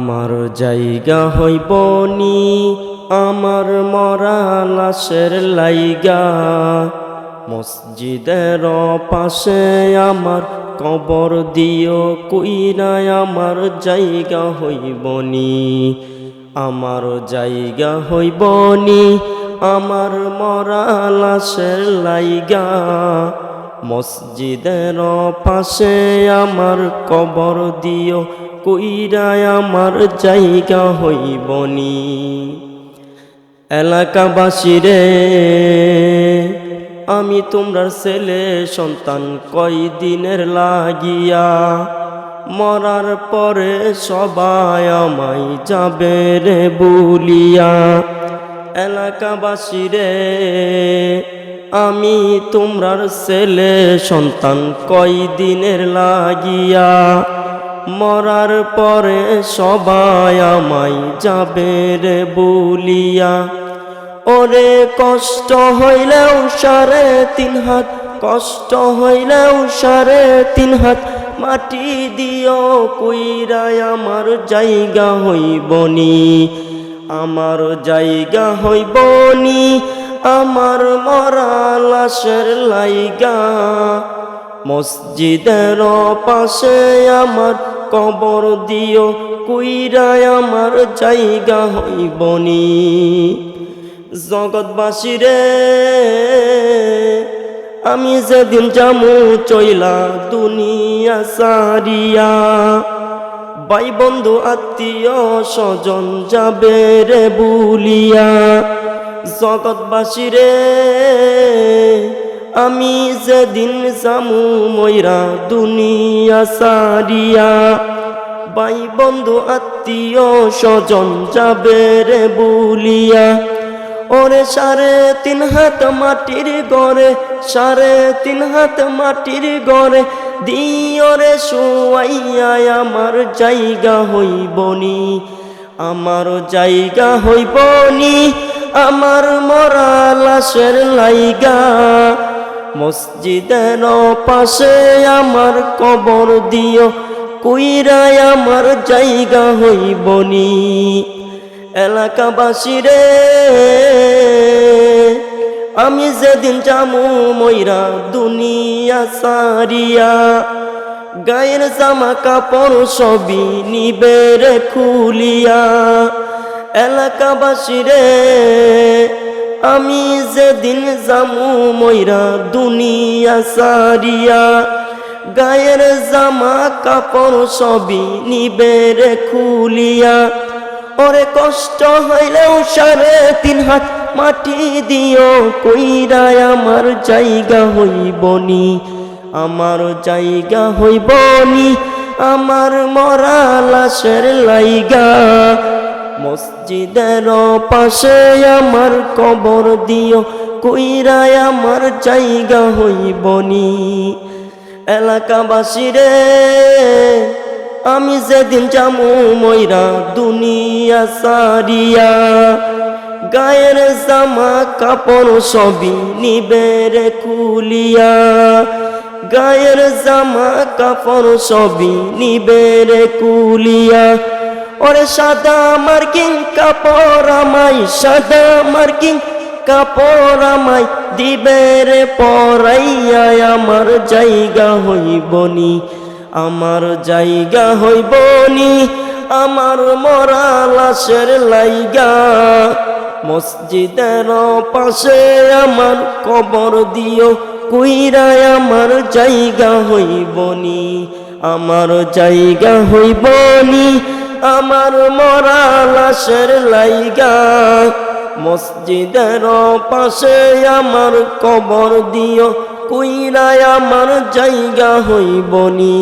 আমার জায়গা হইব নি আমার মরা লাশের লাইগা। মসজিদের পাশে আমার কবর দিও কুইরায় আমার জায়গা হইব নি আমার জায়গা হইব নি আমার মরা লাশের লাইগা। মসজিদের পাশে আমার কবর দিও কইরায় আমার জায়গা হইবনি এলাকাবাসী রে, আমি তোমরা ছেলে সন্তান কয় দিনের লাগিয়া, মরার পরে সবাই আমায় যাবে রে বলিয়া। এলাকাবাসী আমি তোমরার ছেলে সন্তান কয় দিনের লাগিয়া মরার পরে সবাই আমায় যাবে রে বলিয়া। ওরে কষ্ট হইলেও সারে তিন হাত, কষ্ট হইলেও সারে তিন হাত। মাটি দিও কুইরায়, আমার জায়গা হইবনি আমার জায়গা হইবনি আমার মরা লাশের লাইগা। মসজিদের পাশে আমার কবর দিও কুইরায় আমার জায়গা হইবনি জগৎবাসী রে, আমি যেদিন জামু চইলা দুনিয়া সারিয়া ভাই বন্ধু আত্মীয় স্বজন যাবে রে বুলিয়া। জগৎবাসী রে আমি যেদিন জামু ময়রা দুনিয়া সারিয়া বাই বন্ধু, আত্মীয় স্বজন যাবে রে বুলিয়া। ওরে সাড়ে তিন হাত মাটির গড়ে, সাড়ে তিন হাত মাটির গড়ে দিয়রে শুয়াইয়া আমার জায়গা হইবনি আমার জায়গা হইবনি আমার মরা লাশের লাইগা। মসজিদের পাশে আমার কবর দিও, কুইরায় আমার জায়গা হইবনি। এলাকাবাসী রে, আমি যেদিন জামু ময়রা দুনিয়া সারিয়া, গায়ের জামা কাপড় সবই নিবে খুলিয়া। এলাকাবাসী রে আমি যেদিন জামু ময়রা দুনিয়া সারিয়া, গায়ের জামা কাপড় সবই নিবে রে খুলিয়া। ওরে কষ্ট হইলেও সাড়ে তিন হাত মাটি দিও কইরায় আমার জায়গা হইবনি আমার জায়গা হইবনি আমার মরা লাশের লাইগা। মসজিদের পাশে আমার কবর দিও কইরায় আমার জায়গা হইবনি এলাকাবাসী রে, আমি যেদিন জামু ময়রা দুনিয়া সারিয়া, গায়ের জামা কাপড় সবই নিবে রে খুলিয়া, গায়ের জামা কাপড় সবই নিবে রে কুলিয়া ওরে সাদা মার্কিং কাপড় আমাই সাদা মার্কিং কাপড় আমাই দিবে রে পরাইয়া, আমার জায়গা হইবনি আমার জায়গা হইবনি আমার মরা লাশের লাইগা, মসজিদের পাশে আমার কবর দিও কুইরায় আমার জায়গা হইবনি আমার জায়গা হইবনি আমার মরা লাশের লাইগা। মসজিদের পাশে আমার কবর দিও কুইরায় আমার জায়গা হইবনি।